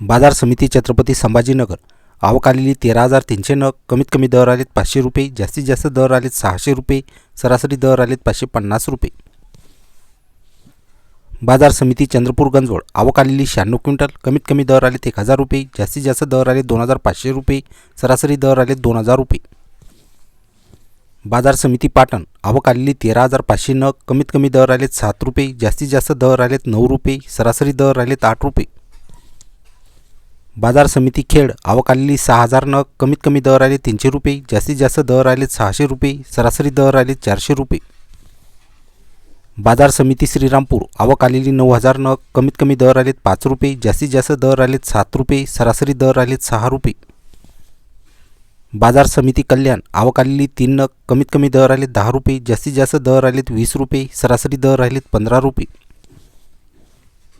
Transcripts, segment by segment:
बाजार समिती छत्रपती संभाजीनगर. आवक आलेली तेरा हजार तीनशे नग कमीत कमी दर आलेत पाचशे रुपये जास्तीत जास्त दर आलेत सहाशे रुपये सरासरी दर आलेत पाचशे पन्नास रुपये. बाजार समिती चंद्रपूर गंजवळ आवक आलेली शहाण्णव क्विंटल कमीत कमी दर आलेत एक हजार रुपये जास्तीत जास्त दर आले दोन हजार पाचशे रुपये सरासरी दर आले दोन हजार रुपये. बाजार समिती पाटण आवक आलेली तेरा हजार पाचशे नग कमीत कमी दर आलेत सात रुपये जास्तीत जास्त दर आलेत नऊ रुपये सरासरी दर आलेत आठ रुपये. बाजार समिती खेड आवक आलेली सहा हजार नग कमीत कमी दर आले तीनशे रुपये जास्तीत जास्त दर आलेत सहाशे रुपये सरासरी दर आलेत चारशे रुपये. बाजार समिती श्रीरामपूर आवक आलेली नऊ हजार नग कमीत कमी दर आलेत पाच रुपये जास्तीत जास्त दर आलेत सात रुपये सरासरी दर आलेत सहा रुपये. बाजार समिती कल्याण आवक आलेली तीन नग कमीत कमी दर आलेत दहा रुपये जास्तीत जास्त दर आलेत वीस रुपये सरासरी दर आलेत पंधरा रुपये.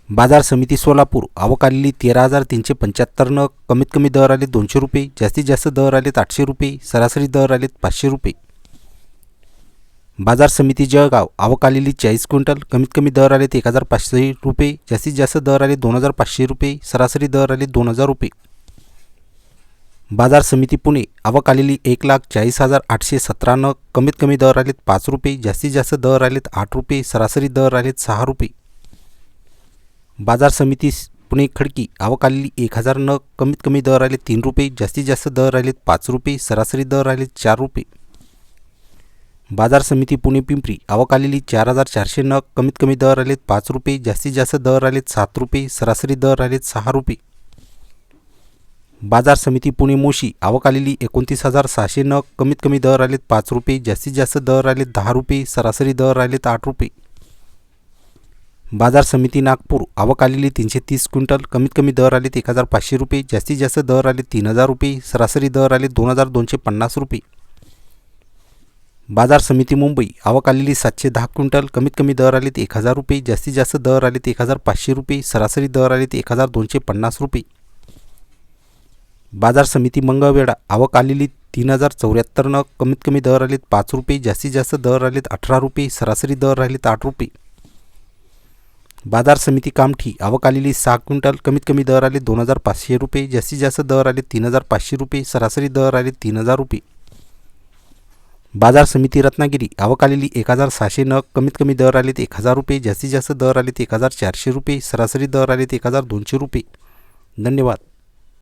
बाजार समिती सोलापूर आवक तेरा हजार तीनशे पंच्याहत्तर नग कमीत कमी दर आले दोनशे रुपये जास्तीत जास्त दर आलेत आठशे रुपये सरासरी दर आलेत पाचशे रुपये. बाजार समिती जळगाव आवक आलेली चाळीस क्विंटल कमीत कमी दर आलेत एक हजार पाचशे रुपये जास्तीत जास्त दर आले दोन हजार पाचशे रुपये सरासरी दर आले दोन हजार रुपये. बाजार समिती पुणे आवक आलेली एक लाख चाळीस हजार आठशे सतरा नग कमीत कमी दर आलेत पाच रुपये जास्तीत जास्त दर आलेत आठ रुपये सरासरी दर आलेत सहा रुपये. बाजार समिती पुणे खडकी आवक एक हजार नग कमीत कमी दर आले तीन रुपये जास्तीत जास्त दर आलेत पाच रुपये सरासरी दर आलेत चार रुपये. बाजार समिती पुणे पिंपरी आवक आलेली चार हजार चारशे नग कमीत कमी दर राहिलेत पाच रुपये जास्तीत जास्त दर राहिलेत सात रुपये सरासरी दर राहिलेत सहा रुपये. बाजार समिती पुणे मोशी आवक एकोणतीस हजार सहाशे नग कमीत कमी दर राहिलेत पाच रुपये जास्तीत जास्त दर राहिलेत दहा रुपये सरासरी दर राहिलेत आठ रुपये. बाजार समिती नागपूर. आवक आलेली तीनशे तीस क्विंटल. कमीत कमी दर आलेत एक हजार पाचशे रुपये. जास्तीत जास्त दर आले तीन हजार रुपये. सरासरी दर आले दोन हजार दोनशे पन्नास रुपये. बाजार समिती मुंबई. आवक आलेली सातशे दहा क्विंटल. कमीत कमी दर आलेत एक हजार रुपये. जास्तीत जास्त दर आलेत एक हजार पाचशे रुपये. सरासरी दर आलेत एक हजार दोनशे पन्नास रुपये. बाजार समिती मंगळवेढा. आवक आलेली तीन हजार चौऱ्याहत्तर न. कमीत कमी दर आलेत पाच रुपये. जास्तीत जास्त दर आलेत अठरा रुपये. सरासरी दर राहिलेत आठ रुपये. बाजार समिती कामठी आवक आलेली सहा क्विंटल कमीत कमी दर आले दोन हजार पाचशे रुपये जास्तीत जास्त दर आले तीन हजार पाचशे रुपये सरासरी दर आले तीन हजार रुपये. बाजार समिती रत्नागिरी आवक आलेली एक हजार सहाशे नग कमीत कमी दर आलेत एक हजार रुपये जास्तीत जास्त दर आलेत एक हजार चारशे रुपये सरासरी दर आलेत एक हजार दोनशे रुपये. धन्यवाद.